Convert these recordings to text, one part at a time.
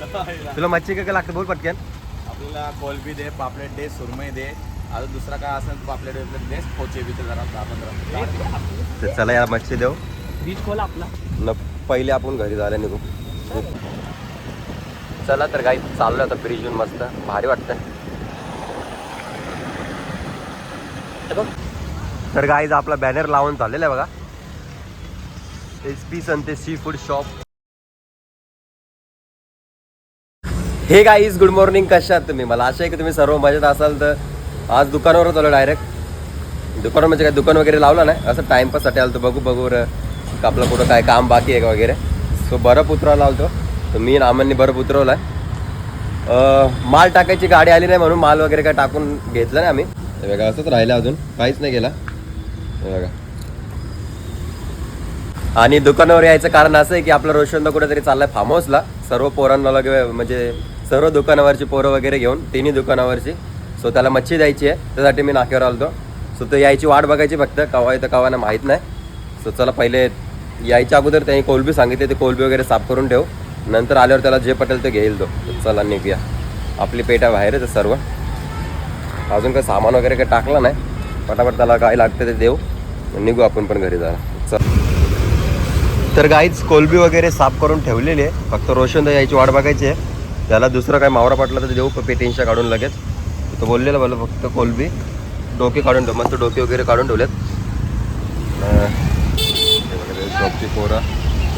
तुला मच्छी काय काय लागतं बोल पटकन? आपल्याला कोलबी दे पापलेट दे सुरमई दे. अजून दुसरा काय असेल पापलेट बिपलेट दे पोचे बी जरा तर चला यार मच्छी देऊ. बीच खोल आपला. न पहिले आपण घरी जायला निघू. चला तर काही चाललोय आता ब्रिजून मस्त. भारी वाटतंय. हे बघ. तर गाईज आपला बॅनर लावून चाललेला आहे बघा. H P Sante sea food shop हे गाईज गुड मॉर्निंग कशात तुम्ही? मला आशा आहे की तुम्ही सर्व मजेत असाल तर आज दुकानावरच आलो डायरेक्ट दुकान म्हणजे काय दुकान वगैरे लावलं नाही असं टाईमपाससाठी आलो तर बघू बघू बरं आपलं कुठं काय काम बाकी आहे का वगैरे. सो बरं उतरायला लावतो. तर मी आमांनी बरं उतरवलं आहे. माल टाकायची गाडी आली नाही म्हणून माल वगैरे काय टाकून घेतलं नाही आम्ही. वेगळा बघा असंच राहिलं अजून. काहीच नाही गेला हे बघा. आणि दुकानावर यायचं कारण असं आहे की आपला रोशनदा कुठेतरी चाललाय फार्म हाऊसला सर्व पोरांना लगे म्हणजे सर्व दुकानावरची पोरं वगैरे घेऊन तिन्ही दुकानावरची. सो त्याला मच्छी द्यायची आहे. त्यासाठी मी नाक्यावर आलो सो तो यायची वाट बघायची फक्त. कवा येतं कवा नाही माहीत नाही. सो चला पहिले यायच्या अगोदर त्यांनी कोलबी सांगितले. ते कोलबी वगैरे साफ करून ठेव. नंतर आल्यावर त्याला जे पटेल ते घेईल तो. चला निघूया. आपली पेटा बाहेरच आहे सर्व. अजून काही सामान वगैरे काही टाकलं नाही. पटापट त्याला काय लागतं ते देऊ. निघू आपण पण घरी जरा. चल. तर गाईच कोलबी वगैरे साफ करून ठेवलेली आहे. फक्त रोशन यायची वाट बघायची आहे. त्याला दुसरं काय मावरा पाटला तर देऊ पेटींच्या काढून लगेच. तो बोललेलं मला फक्त कोलबी डोके काढून ठेव मस्त डोके वगैरे काढून ठेवलेत. शॉपची पोरा.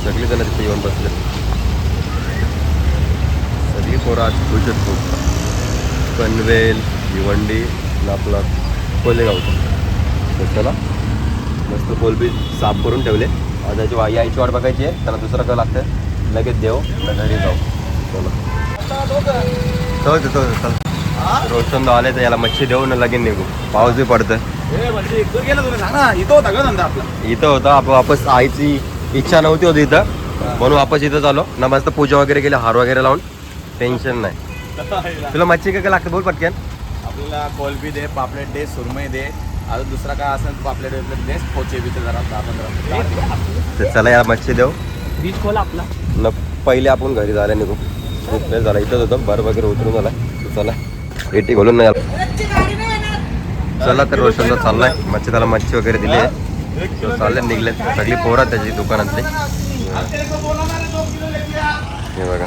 सगळी जण तिथे येऊन बसले सगळी पोरा आज खुश आहेत खूप. पनवेल भिवंडी आपला कोलेगावचं. तर मस्त कोलबी साफ करून ठेवले. आता त्याची वा यायची वाट बघायची आहे त्याला दुसरं काय लागतं लगेच देऊ घरी जाऊ. चला. तो तो चल. रोशन आले तर याला मच्छी देऊ ना लगेच निघू. पाऊस बी पडतोय. म्हणजे इकडं गेलं तुला सांग ना. इथं होता आपण वापस आईची इच्छा नव्हती होती इथं. म्हणून वापस इथं आलो ना मस्त पूजा वगैरे केली हार वगैरे लावून. टेन्शन नाही. तुला मच्छी काय काय लागतं बोल पटकन. आपल्याला कोलबी दे पापलेट दे सुरमई दे. अजून दुसरा काय असेल पापलेट बिपलेट दे पोचे बी जरा दहा पंधरा तर चला याला मच्छी देऊ. बीच खोल आपला. न पहिले आपण घरी जायला निघू. खूप वेळ झाला. इथंच होतं. बरं वगैरे उतरून आला चला एटी घालून नाही आला. चला तर रोशनला चाललाय. मच्छी त्याला मच्छी वगैरे दिली आहे. तो चालले निघले. सगळी पोरं त्याची दुकानातली. हे बघा.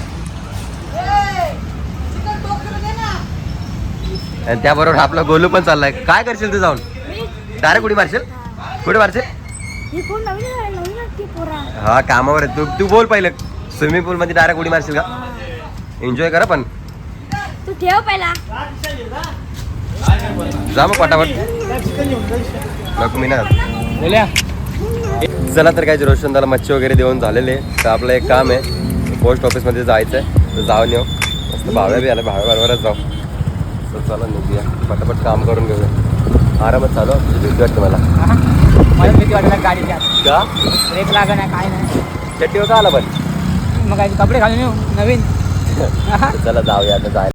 आणि त्याबरोबर आपला गोलू पण चाललाय. काय करशील तू जाऊन? डायरेक्ट उडी मारशील? कुठे मारशील? ही हा कामावर आहे. तू तू बोल पहिले. स्विमिंग पूल मध्ये डायरेक्ट उडी मारशील का? एन्जॉय करा पण. तू ठेव पहिला. जा मग पटापट. नको मी चला तर काय रोशनदाला मच्छी वगैरे देऊन झालेले तर आपलं एक काम आहे पोस्ट ऑफिसमध्ये जायचं आहे तर जाऊन येऊ. मस्त भाव्या बी आल्या भाव्या बरोबरच जाऊ. तर चला निघूया. पटापट काम करून घेऊया. आरामात चालू भीती वाटते मला. भीती वाटला गाडीच्या का? ब्रेक लागा नाही काय नाही. चट्टीवर का आला पण. मग काय कपडे घालून येऊ नवीन? चला जाऊया आता जायला.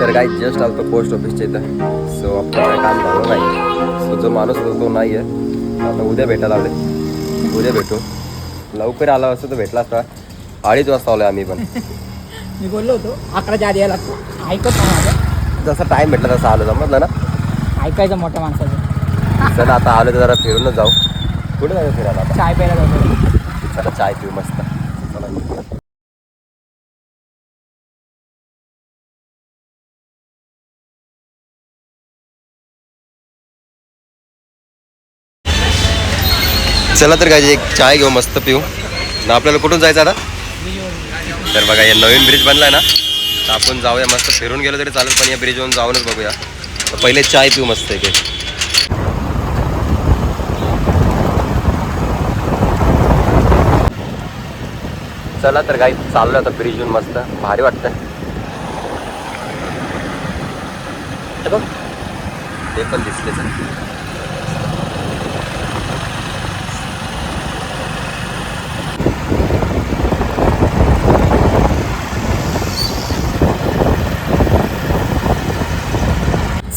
तर काही जस्ट आलतो पोस्ट ऑफिसच्या इथं. सो आपलं काय काम झालं नाही. सो जो माणूस होतो तो नाही आहे आता उद्या भेटायला आले उद्या भेटू. लवकर आला असतो तर भेटला असता. अडीच वाजता आलोय आम्ही पण. मी बोललो होतो अकराच्या आधी यायला लागतो. ऐकत नाही माझं जसा टाइम भेटला तसा आलो समजलं ना? ऐकायचं मोठ्या माणसाचं. चला आता आलो तर जरा फिरूनच जाऊ. कुठे जाऊ फिरायला आता? चाय प्यायला जातो चला चाय पिऊ मस्त. चला तर काय एक चाय घेऊ मस्त पिऊ. ना आपल्याला कुठून जायचं आता? तर बघा या नवीन ब्रिज बनलाय ना. तर आपण जाऊया मस्त फिरून गेलो तरी चालेल पण या ब्रिजवरून जाऊनच बघूया. तर पहिले चाय पिऊ मस्त इथे. चला तर काही चाललो आता ब्रिजवरून मस्त. भारी वाटतं बघ. ते पण दिसलेच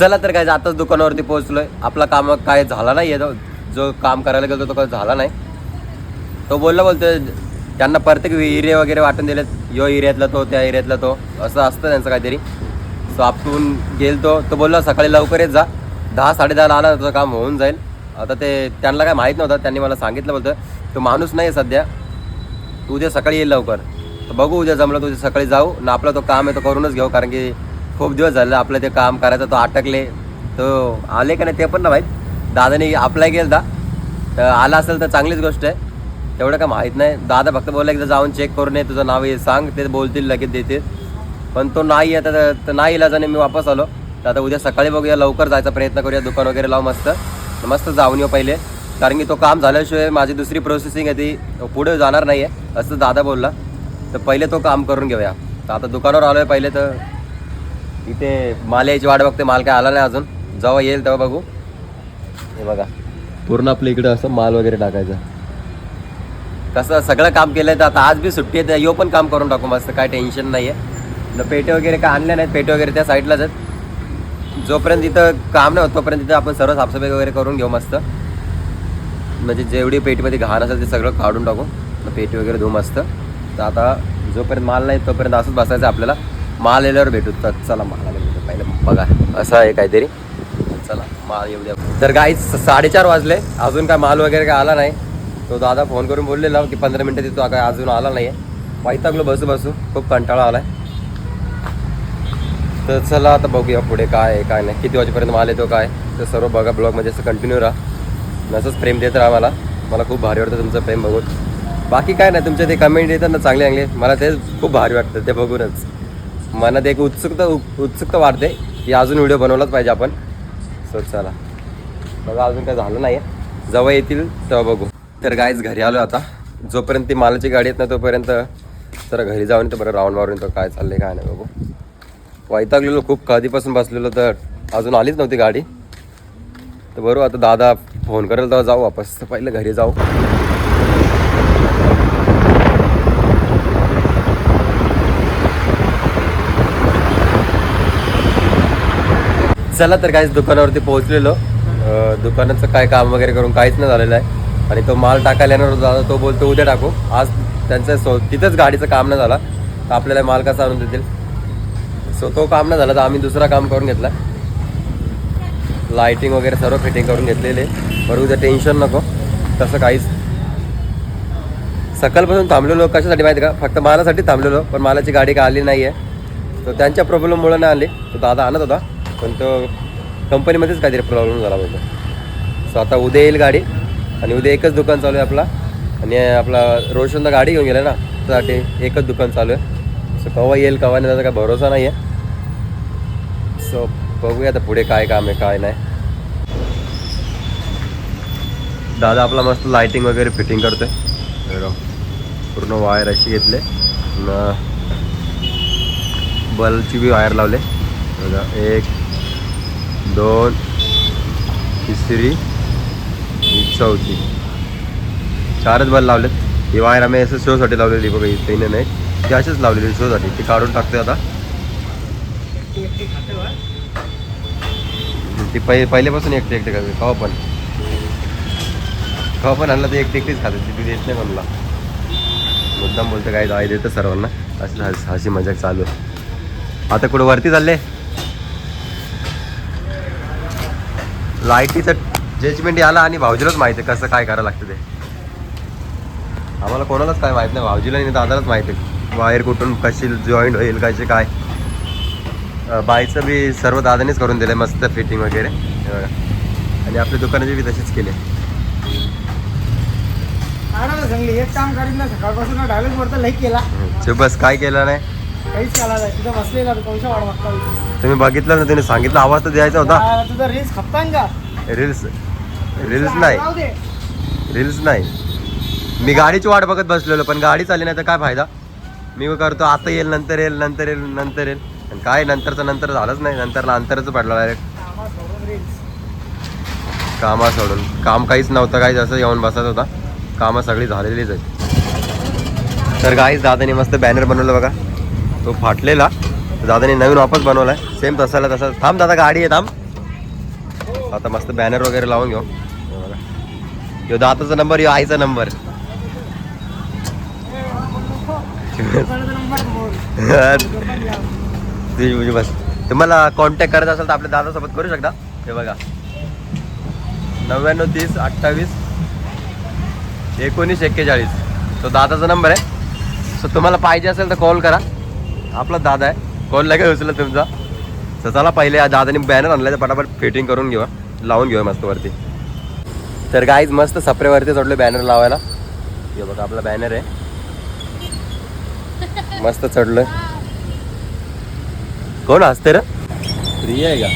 चला तर काय आताच दुकानावरती पोहोचलोय. आपला काम काय झाला नाही आहे जो काम करायला गेलो तो काय झाला नाही. तो बोलला बोलतो त्यांना प्रत्येक एरिया वगैरे वाटून दिलेत. यो एरियातला तो त्या एरियातला तो. असं असतं त्यांचं काहीतरी. सो आपण गेलतो. तो बोलला सकाळी लवकर येत जा. दहा साडेदहाला आला तुझं काम होऊन जाईल. आता ते त्यांना काय माहीत नव्हतं. त्यांनी मला सांगितलं बोलतं तो माणूस नाही आहे सध्या. तू उद्या सकाळी येईल लवकर. तर बघू उद्या जमलं तू उद्या सकाळी जाऊ. ना आपला तो काम आहे तो करूनच घेऊ. कारण की खूप दिवस झालं आपलं ते काम करायचं तो अटकले. तो आले का नाही ते पण ना माहीत. दादाने अप्लाय केलं तर आला असेल तर चांगलीच गोष्ट आहे. तेवढं काय माहीत नाही. दादा फक्त बोलला एकदा जाऊन चेक करून ये तुझं नाव हे सांग. ते बोलतील लगेच देतील. पण तो नाही आहे तर तर नाही इलाजाने मी वापस आलो. तर आता उद्या सकाळी बघूया लवकर जायचा प्रयत्न करूया दुकान वगैरे लावू मस्त. मस्त जाऊन येऊ पहिले. कारण की तो काम झाल्याशिवाय माझी दुसरी प्रोसेसिंग आहे ती पुढे जाणार नाही आहे असं दादा बोलला. तर पहिले तो काम करून घेऊया. तर आता दुकानावर आलो आहे पहिले तर इथे माल यायची वाट बघते माल काय आला नाही अजून. जेव्हा येईल तेव्हा बघू. हे बघा. पूर्ण आपल्या इकडे असं माल वगैरे टाकायचं. कसं सगळं काम केलंय तर आता आज बी सुट्टी आहे यो पण काम करून टाकू मस्त काय टेन्शन नाही आहे न पेटे वगैरे काय आणले नाहीत पेटे वगैरे त्या साईडलाच आहेत. जोपर्यंत इथं काम नाही होत तोपर्यंत इथं आपण सर्व साफसफाई वगैरे करून घेऊ मस्त. म्हणजे जेवढी पेटीमध्ये घाण असेल ते सगळं काढून टाकू. पेटी वगैरे धुऊ मस्त. तर आता जोपर्यंत माल नाही तोपर्यंत असंच बसायचं आपल्याला. माल आल्यावर भेटू. तर चला माल भेटू. पहिले बघा. असं आहे काहीतरी. चला माल येऊ द्या. तर काही साडेचार वाजले. अजून काय माल वगैरे काय आला नाही. तो दादा फोन करून बोललेला की पंधरा मिनटं तिथं काय अजून आला नाही आहे वैतागलो बसू बसू. खूप कंटाळा आलाय. तर चला आता बघूया पुढे काय आहे काय नाही. किती वाजेपर्यंत माल येतो काय? तर सर्व बघा ब्लॉगमध्ये असं कंटिन्यू राहा. नसंच प्रेम देत राहा मला. मला खूप भारी वाटतं तुमचं प्रेम बघून. बाकी काय नाही तुमचे ते कमेंट येतात ना चांगले चांगले मला ते खूप भारी वाटतं. ते बघूनच. मनात एक उत्सुकता उत्सुकता वाढते की अजून व्हिडिओ बनवलाच पाहिजे आपण. सो चला. बघा अजून काय झालं नाही आहे जवळ येतील तेव्हा बघू. तर गायच घरी आलो आता. जोपर्यंत ती मालाची गाडी येत नाही तोपर्यंत जरा घरी जाऊन तर बरं राऊंड मारून तो काय चाललंय काय नाही बघू. वैतागलेलो खूप. कधीपासून बसलेलो तर अजून आलीच नव्हती गाडी. तर बरोबर आता दादा फोन करेल तेव्हा जाऊ वापस. तर पहिलं घरी जाऊ. चला तर काहीच दुकानावरती पोहोचलेलो. दुकानाचं काय काम वगैरे करून काहीच नाही झालेलं आहे. आणि तो माल टाकायला येणार होता दादा तो बोलतो उद्या टाकू. आज त्यांचं सो तिथंच गाडीचं काम नाही झाला. तर आपल्याला माल कसा आणून देतील? सो तो काम नाही झाला तर आम्ही दुसरा काम करून घेतला. लाइटिंग वगैरे सर्व फिटिंग करून घेतलेले. बरं उद्या टेन्शन नको. तसं काहीच. सकाळपासून थांबलेलो कशासाठी माहिती का? फक्त मालासाठी थांबलेलो पण मालाची गाडी का आली नाही आहे तर त्यांच्या प्रॉब्लेममुळे नाही आली. तो दादा आणत होता. पण तो कंपनीमध्येच काहीतरी प्रॉब्लेम झाला बोलतो सो आता उद्या येईल गाडी आणि उद्या एकच दुकान चालू आहे आपला. आणि आपला रोशनला गाडी घेऊन गेला ना त्यासाठी एकच दुकान चालू आहे. सो केव्हा येईल केव्हा नाही त्याचा काय भरोसा नाही आहे सो बघूया आता पुढे काय काम आहे काय नाही. दादा आपला मस्त लाइटिंग वगैरे फिटिंग करतोय. आहे पूर्ण वायर अशी घेतले. बल्बची बी वायर लावले. एक दोन तिसरी चौथी. चारच बल लावलेत. ही वायर आम्ही असं शोसाठी लावलेली बघा इथे नाही. ती अशीच लावलेली शोसाठी. ती काढून टाकते आता. ती पहिले पहिल्यापासून एकटे एकटे करते कवा पण. कवा पण आणलं तर एकटी एकटीच खाते ती देत नाही म्हणला मुद्दाम बोलतं काय आई देतं सर्वांना? असं हस हसी मजाक चालू आहे. आता कुठं वरती चालले? लाईटीचं जजमेंट आला आणि भाऊजीलाच माहिती आहे कसं काय करायला लागतं ते. आम्हाला कोणालाच काय माहीत नाही भाऊजीला आणि दादालाच माहिती आहे. वायर कुठून कशी जॉईंट होईल कशी काय. बाईचं बी सर्व दादानेच करून दिलं मस्त फिटिंग वगैरे. आणि आपल्या दुकानाचे बी तसेच केले सांगली एक काम करीत ना सकाळपासून वरता लई केला. बस काय केलं नाही? काहीच तिथं बसलेला तो कौशा वाढ होती. तुम्ही बघितलं ना तुम्ही सांगितलं आवाज तर द्यायचा होता. तुझा रील्स खपतान का? रील्स रील्स नाही. दे. रील्स नाही. मी गाडीची वाट बघत बसलेलो पण गाडी चालली नाही तर काय फायदा? मी करतो आता येईल नंतर येईल नंतर येईल नंतर येईल. आणि काय नंतरचं नंतर झालंच नाही. नंतरला अंतरच पडलं डायरेक्ट कामात सोडून रील्स कामा सोडून. काम काहीच नव्हतं काही जसं येऊन बसत होता. कामं सगळी झालेलीच आहेत. तर काहीच दादाने मस्त बॅनर बनवलं बघा. तो फाटलेला. दादाने नवीन वापस बनवलाय. सेम तसाला तसा थांब दादा गाडी आहे थांब. आता मस्त बॅनर वगैरे लावून घेऊ. यो बघा. दाताचा नंबर यो आईचा नंबर तुझी बस. तुम्हाला कॉन्टॅक्ट करायचा असेल तर आपल्या दादासोबत करू शकता. हे बघा. नव्याण्णव तीस अठ्ठावीस एकोणीस एक्केचाळीस. तो दादाचा नंबर आहे. सो तुम्हाला पाहिजे असेल तर कॉल करा. आपला दादा आहे. कॉल लगेच उचला तुमचा? तर चला पहिले या दादाने बॅनर आणला तर पटापट फिटिंग करून घेऊ लावून घेऊ मस्त वरती. तर गाईज मस्त सपरेवरती चढलो बॅनर लावायला. हे बघा आपला बॅनर आहे. मस्त चढलोय. कोण हसते रे? प्रिय आहे का?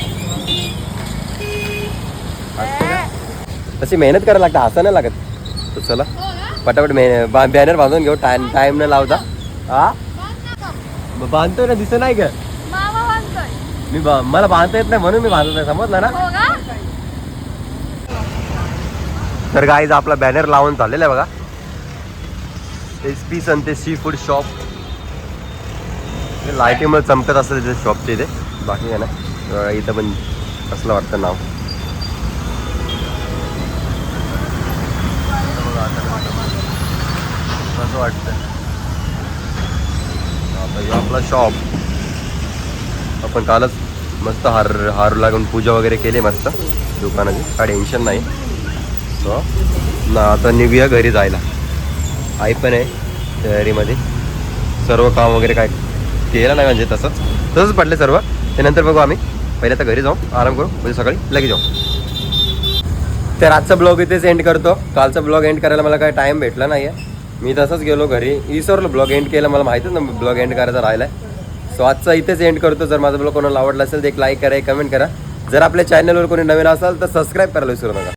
तशी मेहनत करायला लागते हसा नाही लागत. तर चला. पटापट मेह बॅनर बांधून घेऊ. टाइम टाइम न लावता. हा मग बांधतोय ना दिसत नाही का? मामा बांधतोय. मी बा- मला बांधता येत नाही म्हणून मी बांधत नाही समजलं ना? हो का? तर गाईज आपला बॅनर लावून चाललेला आहे बघा. S P Sante sea food shop लाईटीमुळे चमकत असतं तिथे शॉपच्या इथे. बाकी नाही बघा, इथं पण कसलं वाटतं नाव. कसं वाटतं आपला शॉप आपण कालच मस्त हार हार लागून पूजा वगैरे केली मस्त. दुकानाची. काय टेन्शन नाही. सो ना आता निघूया घरी जायला. आई पण आहे तयारीमध्ये. सर्व काम वगैरे काय केलं नाही म्हणजे तसंच. तसंच पडले सर्व. त्यानंतर बघू आम्ही. पहिले आता घरी जाऊ. आराम करू. म्हणजे सकाळी लगेच जाऊ. तर आजचा ब्लॉग इथेच एंड करतो. कालचा ब्लॉग एंड करायला मला काय टाईम भेटला नाही आहे मी तसंच गेलो घरी. विसरलो ब्लॉग एंड केला मला माहितीच ना ब्लॉग एंड करायचा राहिला सो आजचा इथेच एंड करतो. जर माझा ब्लॉग कोणाला आवडला असेल तर एक लाईक करा एक कमेंट करा. जर आपल्या चॅनलवर कोणी नवीन असाल तर सबस्क्राईब करायला विसरू नका.